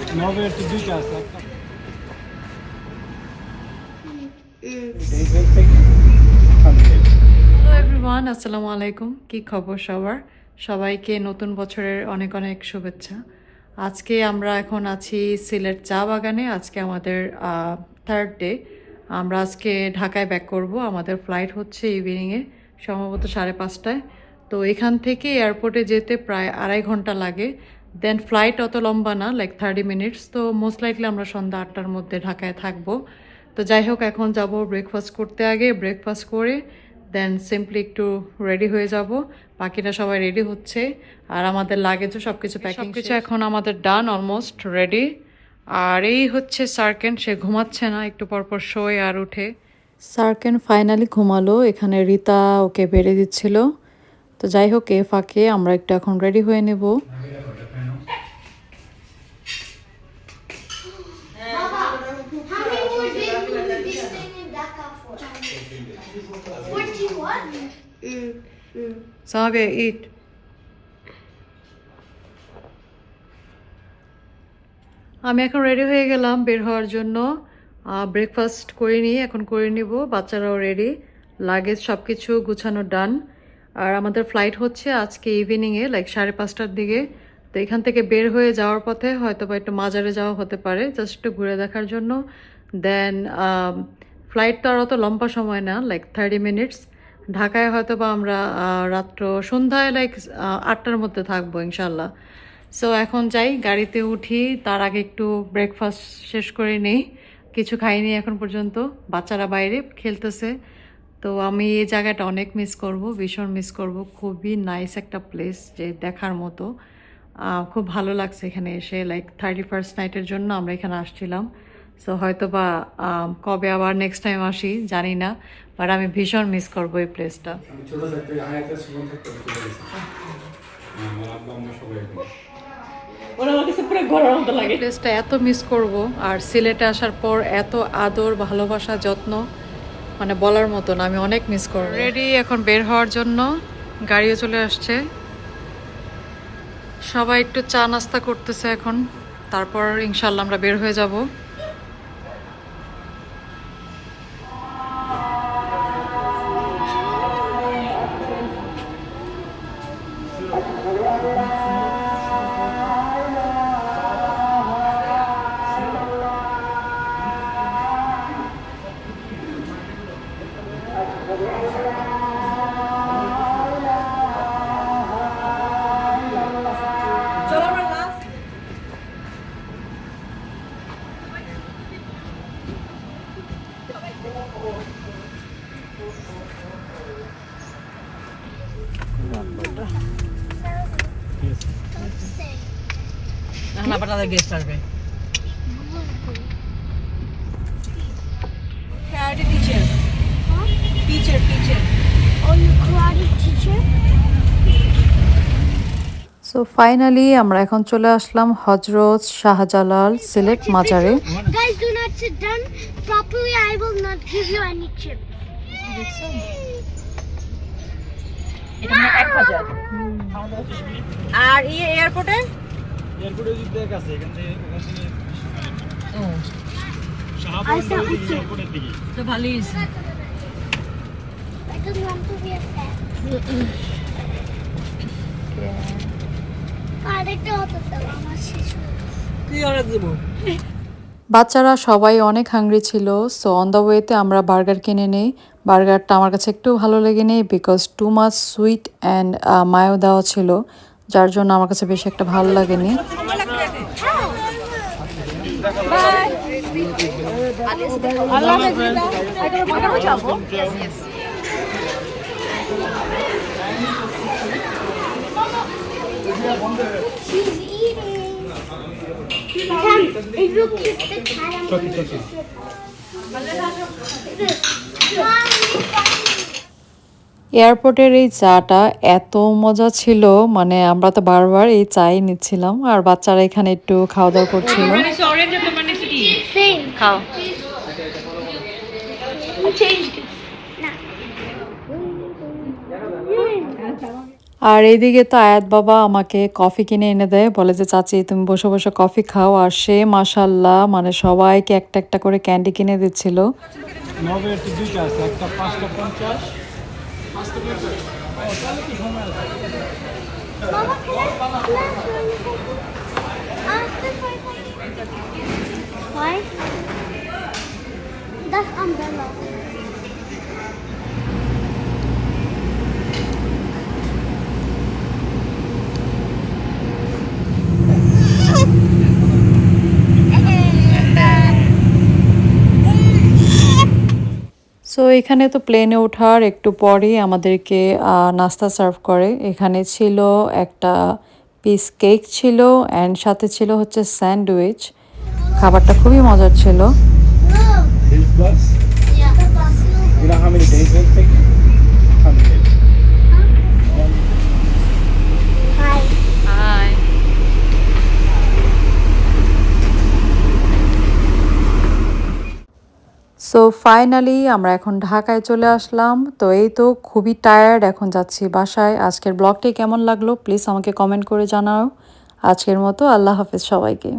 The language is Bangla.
একটু দুইটা হ্যালো এভরিওয়ান আসসালামু আলাইকুম। কি খবর সবার? সবাইকে নতুন বছরের অনেক অনেক শুভেচ্ছা। আজকে আমরা এখন আছি সিলেট চা বাগানে, আজকে আমাদের থার্ড ডে আমরা আজকে ঢাকায় ব্যাক করব। আমাদের ফ্লাইট হচ্ছে ইভিনিংয়ে সম্ভবত সাড়ে পাঁচটায়। তো এখান থেকে এয়ারপোর্টে যেতে প্রায় আড়াই ঘণ্টা লাগে। দেন ফ্লাইট অত লম্বা না লাইক থার্টি মিনিটস তো মোস্ট লাইকলি আমরা সন্ধ্যা আটটার মধ্যে ঢাকায় থাকব। তো যাই হোক এখন যাব ব্রেকফাস্ট করতে আগে ব্রেকফাস্ট করে দেন সিম্পলি একটু রেডি হয়ে যাব। বাকিরা সবাই রেডি হচ্ছে আর আমাদের লাগেজও সব কিছু প্যাকিং কিছু এখন আমাদের ডান অলমোস্ট রেডি আর এই হচ্ছে সার্কেন সে ঘুমাচ্ছে না একটু পরপর শোয় আর উঠে। সার্কেন ফাইনালি ঘুমালো এখানে রিতা ওকে বেড়ে দিচ্ছিল। তো যাই হোক এ ফাঁকে আমরা একটু এখন রেডি হয়ে নেব। How many more days will be staying in Dhaka for? Forty-one. সাহাবে ইট আমি এখন রেডি হয়ে গেলাম বের হওয়ার জন্য। ব্রেকফাস্ট করে নিই, এখন করে নিব, বাচ্চারাও রেডি লাগেজ সব কিছু গুছানো ডান আর আমাদের ফ্লাইট হচ্ছে আজকে ইভিনিংয়ে লাইক সাড়ে পাঁচটার দিকে। এখান থেকে বের হয়ে যাওয়ার পথে হয়তো বা একটু মাজারে যাওয়া হতে পারে। জাস্ট একটু ঘুরে দেখার জন্য। দেন ফ্লাইট তো আর অত লম্বা সময় না লাইক থার্টি মিনিটস ঢাকায় হয়তো বা আমরা রাত্র সন্ধ্যায় লাইক আটটার মধ্যে থাকব ইনশাল্লাহ সো এখন যাই, গাড়িতে উঠি। তার আগে একটু ব্রেকফাস্ট শেষ করে নেই। কিছু খাইনি এখন পর্যন্ত। বাচ্চারা বাইরে খেলতেছে। তো আমি এই জায়গাটা অনেক মিস করব, ভীষণ মিস করব। খুবই নাইস একটা প্লেস যে দেখার মতো। খুব ভালো লাগছে এখানে এসে লাইক থার্টি ফার্স্ট নাইটের জন্য আমরা এখানে আসছিলাম। সো হয়তো বা কবে আবার নেক্সট টাইম আসি জানি না বাট আমি ভীষণ মিস করব এই প্লেসটা। প্লেসটা এত মিস করব আর সিলেটে আসার পর এত আদর ভালোবাসা যত্ন মানে বলার মতন আমি অনেক মিস করব। রেডি এখন বের হওয়ার জন্য গাড়িও চলে আসছে। সবাই একটু চা নাস্তা করতেছে এখন। তারপর ইনশাল্লাহ আমরা বের হয়ে যাব। এখন আবার তাদের গেস্ট আসবে সো ফাইনালি আমরা এখন চলে আসলাম হজরত শাহজালাল সিলেট মাজারে। আর ইয়ে এয়ারপোর্টে? এয়ারপোর্টে যদি আছে এখান থেকে ওখান থেকে ও। শাহপুর। এয়ারপোর্টের দিকে। তো ভালোই আরেকটা হতো তো আমার শেষ কি অর্ডার দেবো। বাচ্চারা সবাই অনেক হাংরি ছিল সো অন দ্য ওয়েতে আমরা বার্গার কিনে নেই। বার্গারটা আমার কাছে একটু ভালো লেগে নেই because too much sweet and mayo দেওয়া ছিল যার জন্য আমার কাছে বেশি একটা ভালো লাগেনি। She's এয়ারপোর্টের এই চাটা এত মজা ছিল মানে আমরা তো বারবার এই চাই নিচ্ছিলাম আর বাচ্চারা এখানে একটু খাওয়া দাওয়া করছিল. খাও changed it. আর এইদিকে তো আয়াত বাবা আমাকে কফি কিনে এনে দেয় বলে যে চাচি তুমি বসে বসে কফি খাও আর সে মাসাল্লাহ মানে সবাইকে একটা একটা করে ক্যান্ডি কিনে দিচ্ছিল umbrella. সো এখানে তো প্লেনে ওঠার একটু পরেই আমাদেরকে নাস্তা সার্ভ করে। এখানে ছিল একটা পিস কেক ছিল অ্যান্ড সাথে ছিল হচ্ছে স্যান্ডউইচ খাবারটা খুবই মজার ছিল। সো ফাইনালি আমরা এখন ঢাকায় চলে আসলাম। তো এই তো খুবই টায়ার্ড এখন যাচ্ছি বাসায়। আজকের ব্লগটি কেমন লাগল? প্লিজ আমাকে কমেন্ট করে জানাও। আজকের মতো আল্লাহ হাফেজ সবাইকে।